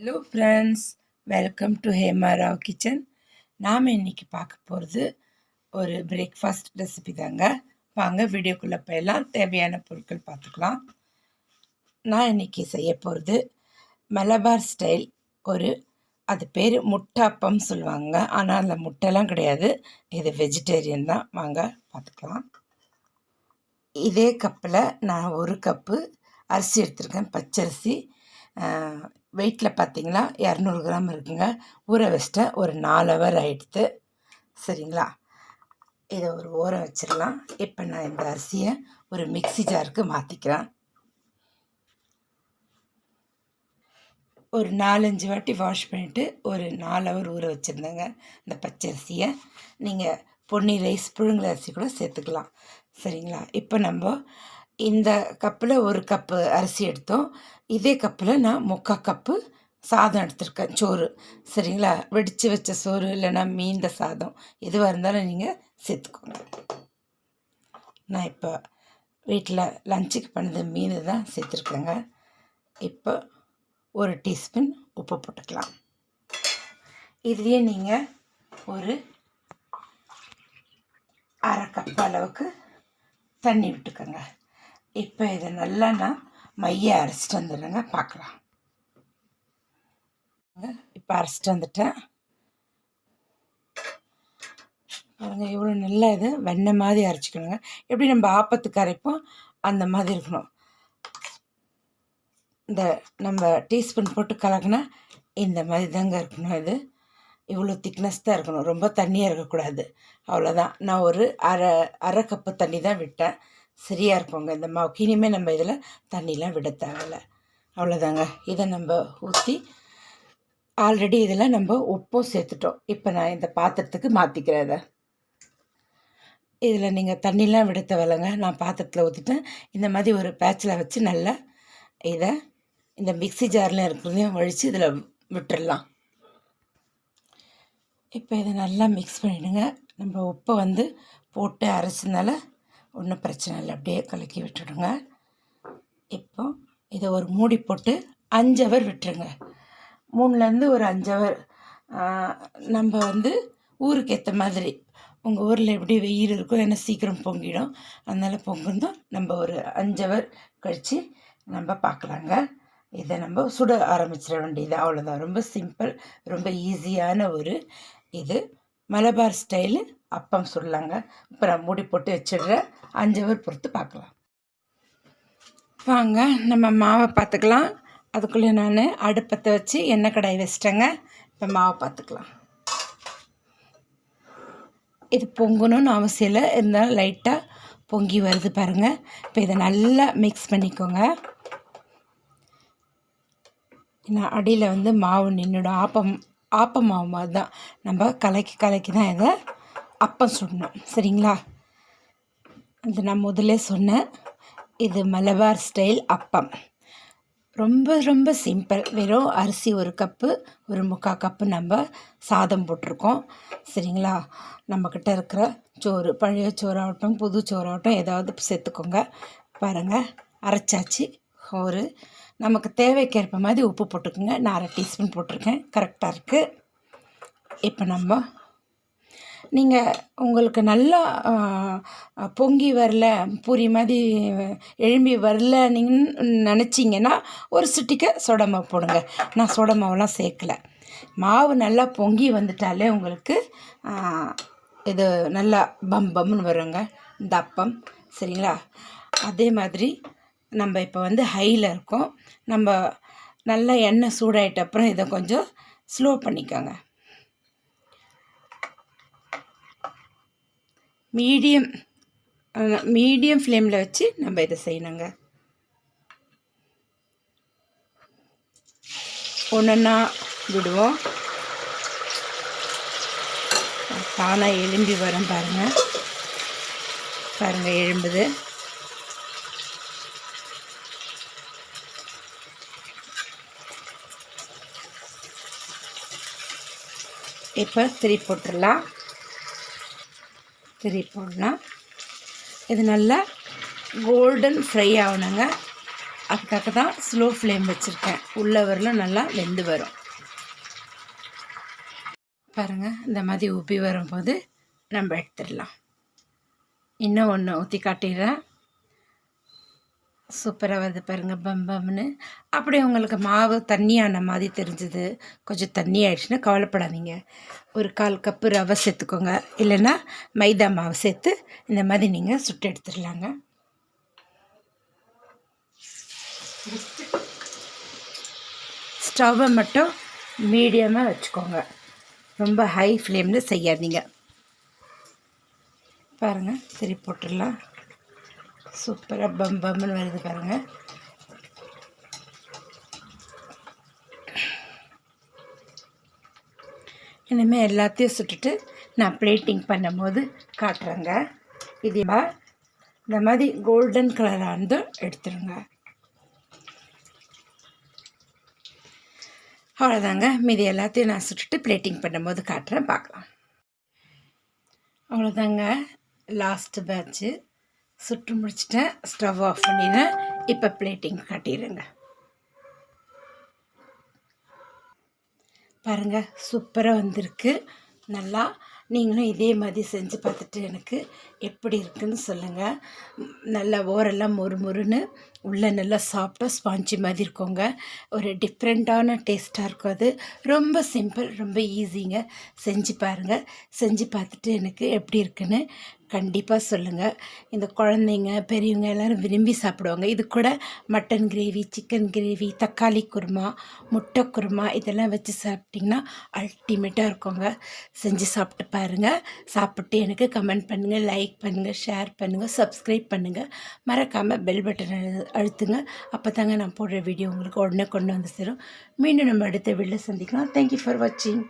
Hello friends welcome to Hema Rao kitchen நாம் இன்னைக்கு பார்க்க போகிறது ஒரு பிரேக்ஃபாஸ்ட் ரெசிபி தாங்க. வாங்க வீடியோக்குள்ளே போயெல்லாம் தேவையான பொருட்கள் பார்த்துக்கலாம். நான் இன்றைக்கி செய்ய போகிறது மலபார் ஸ்டைல் ஒரு அது பேர் முட்டாப்பம் சொல்லுவாங்க. ஆனால் அதில் முட்டைலாம் கிடையாது. இது வெஜிடேரியன் தான். வாங்க பார்த்துக்கலாம். இதே கப்பில் நான் ஒரு கப்பு அரிசி எடுத்திருக்கேன் பச்சரிசி. வெயிட்டில் பார்த்தீங்களா இரநூறு கிராம் இருக்குங்க. ஊற வச்சிட்டேன் ஒரு நாலு ஹவர் ஆகிடுது சரிங்களா? இதை ஒரு ஊற வச்சிடலாம். இப்போ நான் இந்த அரிசியை ஒரு மிக்ஸி ஜாருக்கு மாற்றிக்கிறேன் ஒரு நாலஞ்சு வாட்டி வாஷ் பண்ணிவிட்டு ஒரு நாலு ஹவர் ஊற வச்சுருந்தேங்க இந்த பச்சரிசியை நீங்கள் பொன்னி ரைஸ் புழுங்கல் அரிசி கூட சேர்த்துக்கலாம். சரிங்களா? இப்போ நம்ம இந்த கப்பில் ஒரு கப்பு அரிசி எடுத்தோம். இதே கப்பில் நான் முக்கால் கப்பு சாதம் எடுத்திருக்கேன் சோறு. சரிங்களா? வெடித்து வச்ச சோறு இல்லைன்னா மீந்த சாதம் எதுவாக இருந்தாலும் நீங்கள் சேர்த்துக்கோங்க. நான் இப்போ வீட்டில் லஞ்சுக்கு பண்ணது மீன் தான் சேர்த்துருக்கேங்க. இப்போ ஒரு டீஸ்பூன் உப்பு போட்டுக்கலாம். இதுலேயே நீங்கள் ஒரு அரை கப் அளவுக்கு தண்ணி விட்டுக்கோங்க. இப்போ இதை நல்லா நான் மைய அரைச்சிட்டு வந்துடுறேங்க பார்க்கலாம் இப்போ அரைச்சிட்டு வந்துட்டேன். பாருங்க இவ்வளோ நல்லா இது வெண்ணெய் மாதிரி அரைச்சிக்கணுங்க. எப்படி நம்ம ஆப்பத்துக்கு அரைப்போம் அந்த மாதிரி இருக்கணும். இந்த நம்ம டீஸ்பூன் போட்டு கலக்கினா இந்த மாதிரி தாங்க இருக்கணும் இது. இவ்வளோ திக்னஸ் தான் இருக்கணும். ரொம்ப தண்ணியாக இருக்கக்கூடாது. அவ்வளோதான் நான் ஒரு அரை அரை கப்பு தண்ணி தான் விட்டேன். சரியாக இருக்குங்க. இந்த மாவுக்கு இனிமேல் நம்ம இதில் தண்ணிலாம் விட தேவையில்ல. அவ்வளோதாங்க இதை நம்ம ஊற்றி ஆல்ரெடி இதில் நம்ம உப்பும் சேர்த்துட்டோம். இப்போ நான் இந்த பாத்திரத்துக்கு மாற்றிக்கிறேன் இதை. இதில் நீங்கள் தண்ணிலாம் விட தேவையில்லைங்க. நான் பாத்திரத்தில் ஊற்றிட்டேன் இந்த மாதிரி ஒரு பேட்சில் வச்சு நல்லா இதை இந்த மிக்சி ஜாரில் இருக்கிறதையும் ஒழித்து இதில் விட்டுடலாம். இப்போ இதை நல்லா மிக்ஸ் பண்ணிவிடுங்க நம்ம உப்பை வந்து போட்டு அரைச்சதுனால ஒன்றும் பிரச்சனை இல்லை அப்படியே கலக்கி விட்டுடுங்க. இப்போ இதை ஒரு மூடி போட்டு அஞ்சு ஹவர் விட்டுருங்க. மூணுலேருந்து ஒரு அஞ்சு ஹவர் நம்ம வந்து ஊருக்கு ஏற்ற மாதிரி. உங்கள் ஊரில் எப்படி வெயில் இருக்கோ ஏன்னா சீக்கிரம் பொங்கிடும். அதனால் பொங்குந்தோம் நம்ம ஒரு அஞ்சு ஹவர் கழித்து நம்ம பார்க்கலாங்க. இதை நம்ம சுட ஆரம்பிச்சிட வேண்டியது. அவ்வளோதான் ரொம்ப சிம்பிள் ரொம்ப ஈஸியான ஒரு இது. மலபார் ஸ்டைலு அப்பம் சுடலாங்க. இப்போ நான் மூடி போட்டு வச்சிடுறேன் அஞ்சு ஹவர் பொறுத்து பார்க்கலாம் வாங்க நம்ம மாவை பார்த்துக்கலாம் அதுக்குள்ளே நான் அடுப்பத்தை வச்சு எண்ணெய் கடாய் வச்சிட்டேங்க. இப்போ மாவை பார்த்துக்கலாம் இது பொங்கணும்னு அவசியம் இல்லை. இருந்தாலும் லைட்டாக பொங்கி வருது பாருங்கள் இப்போ இதை நல்லா மிக்ஸ் பண்ணிக்கோங்க. நான் அடியில் வந்து மாவு நின்றுடும் ஆப்பம் ஆப்ப மாவு மாதிரி தான் நம்ம கலக்கி கலக்கி தான் இதை அப்பம் சுடணும். சரிங்களா? அது நான் முதல்ல சொன்னேன். இது மலபார் ஸ்டைல் அப்பம். ரொம்ப ரொம்ப சிம்பிள் வெறும் அரிசி ஒரு கப்பு ஒரு முக்கால் கப்பு நம்ம சாதம் போட்டிருக்கோம். சரிங்களா? நம்மக்கிட்ட இருக்கிற சோறு பழைய சோறாகட்டும் புது சோறாகட்டும் ஏதாவது சேர்த்துக்கோங்க. பாருங்கள் அரைச்சாச்சு. ஒரு நமக்கு தேவைக்கேற்ப மாதிரி உப்பு போட்டுக்கோங்க. நான் அரை டீஸ்பூன் போட்டிருக்கேன். கரெக்டாக இருக்குது இப்போ நம்ம நீங்கள் உங்களுக்கு நல்லா பொங்கி வரல பூரி மாதிரி எழும்பி வரல நீங்கள் நினச்சிங்கன்னா ஒரு சிட்டிக்க சோடா போடுங்க. நான் சோடா சேர்க்கலை சேர்க்கல. மாவு நல்லா பொங்கி வந்துட்டாலே உங்களுக்கு இது நல்லா பம் பம்னு வருங்க. இந்த அப்பம். சரிங்களா? அதே மாதிரி நம்ம இப்போ வந்து ஹையில் இருக்கோம். நம்ம நல்லா எண்ணெய் சூடாயிட்ட அப்புறம் இதை கொஞ்சம் ஸ்லோ பண்ணிக்கோங்க. மீடியம் மீடியம் ஃப்ளேமில் வச்சு நம்ம இதை செய்யணுங்க. ஒன்றா விடுவோம். தானாக எலும்பி வரும் பாருங்கள் பாருங்கள் எழும்புது இப்போ திரி போட்டுடலாம். திரி போடலாம். இது நல்லா கோல்டன் ஃப்ரை ஆகணுங்க. அதுக்காக தான் ஸ்லோ ஃப்ளேம் வச்சுருக்கேன். உள்ளே வரலும் நல்லா வெந்து வரும். பாருங்கள் இந்த மாதிரி உப்பி வரும்போது நம்ம எடுத்துடலாம். இன்னும் ஒன்று ஊற்றி காட்டிடுறேன். சூப்பராக வருது பாருங்கள் பம் பம்னு. அப்படியே உங்களுக்கு மாவு தண்ணியான மாதிரி தெரிஞ்சுது. கொஞ்சம் தண்ணி ஆயிடுச்சுன்னா கவலைப்படாதீங்க. ஒரு கால் கப்பு ரவை சேர்த்துக்கோங்க. இல்லைன்னா மைதா மாவு சேர்த்து இந்த மாதிரி நீங்கள் சுட்டு எடுத்துடலாங்க. ஸ்டவ்வை மட்டும் மீடியமாக வச்சுக்கோங்க. ரொம்ப ஹை ஃப்ளேமில் செய்யாதீங்க. பாருங்கள் சரி போட்டுடலாம். சூப்பராக பம் பம்னு வருது பாருங்கள் இனிமேல் எல்லாத்தையும் சுட்டுட்டு நான் பிளேட்டிங் பண்ணும்போது காட்டுறேங்க. இது இந்த மாதிரி கோல்டன் கலராக இருந்தும் எடுத்துருங்க. அவ்வளோதாங்க மீதி எல்லாத்தையும் நான் சுட்டுட்டு பிளேட்டிங் பண்ணும்போது காட்டுறேன். பார்க்கலாம். அவ்வளோதாங்க லாஸ்ட்டு பேட்ச்சு சுட்டு முடிச்சிட்டேன். ஸ்டவ் ஆஃப் பண்ணிடுறேன். இப்போ பிளேட்டிங் கட்டிடுங்க பாருங்கள் சூப்பராக வந்திருக்கு. நல்லா நீங்களும் இதே மாதிரி செஞ்சு பார்த்துட்டு எனக்கு எப்படி இருக்குன்னு சொல்லுங்கள் நல்லா ஓரெல்லாம் மொறு மொறுன்னு உள்ளே நல்லா சாஃப்டாக ஸ்பாஞ்சி மாதிரி இருக்குங்க. ஒரு டிஃப்ரெண்ட்டான டேஸ்ட்டாக இருக்கும் அது. ரொம்ப சிம்பிள் ரொம்ப ஈஸிங்க செஞ்சு பாருங்கள் செஞ்சு பார்த்துட்டு எனக்கு எப்படி இருக்குன்னு கண்டிப்பாக சொல்லுங்கள் இந்த குழந்தைங்க பெரியவங்க எல்லோரும் விரும்பி சாப்பிடுவாங்க. இது கூட மட்டன் கிரேவி சிக்கன் கிரேவி தக்காளி குருமா முட்டை குருமா இதெல்லாம் வச்சு சாப்பிட்டிங்கன்னா அல்டிமேட்டாக இருக்குங்க. செஞ்சு சாப்பிட்டு பாருங்கள் சாப்பிட்டு எனக்கு கமெண்ட் பண்ணுங்கள் லைக் பண்ணுங்கள் ஷேர் பண்ணுங்கள் சப்ஸ்கிரைப் பண்ணுங்கள் மறக்காமல் பெல் பட்டன் அழுத்துங்க. அப்போ தாங்க நான் போடுற வீடியோ உங்களுக்கு உடனே கொண்டு வந்து சேரும். மீண்டும் நம்ம அடுத்த வீடியோவில் சந்திக்கலாம். தேங்க்யூ ஃபார் வாட்சிங்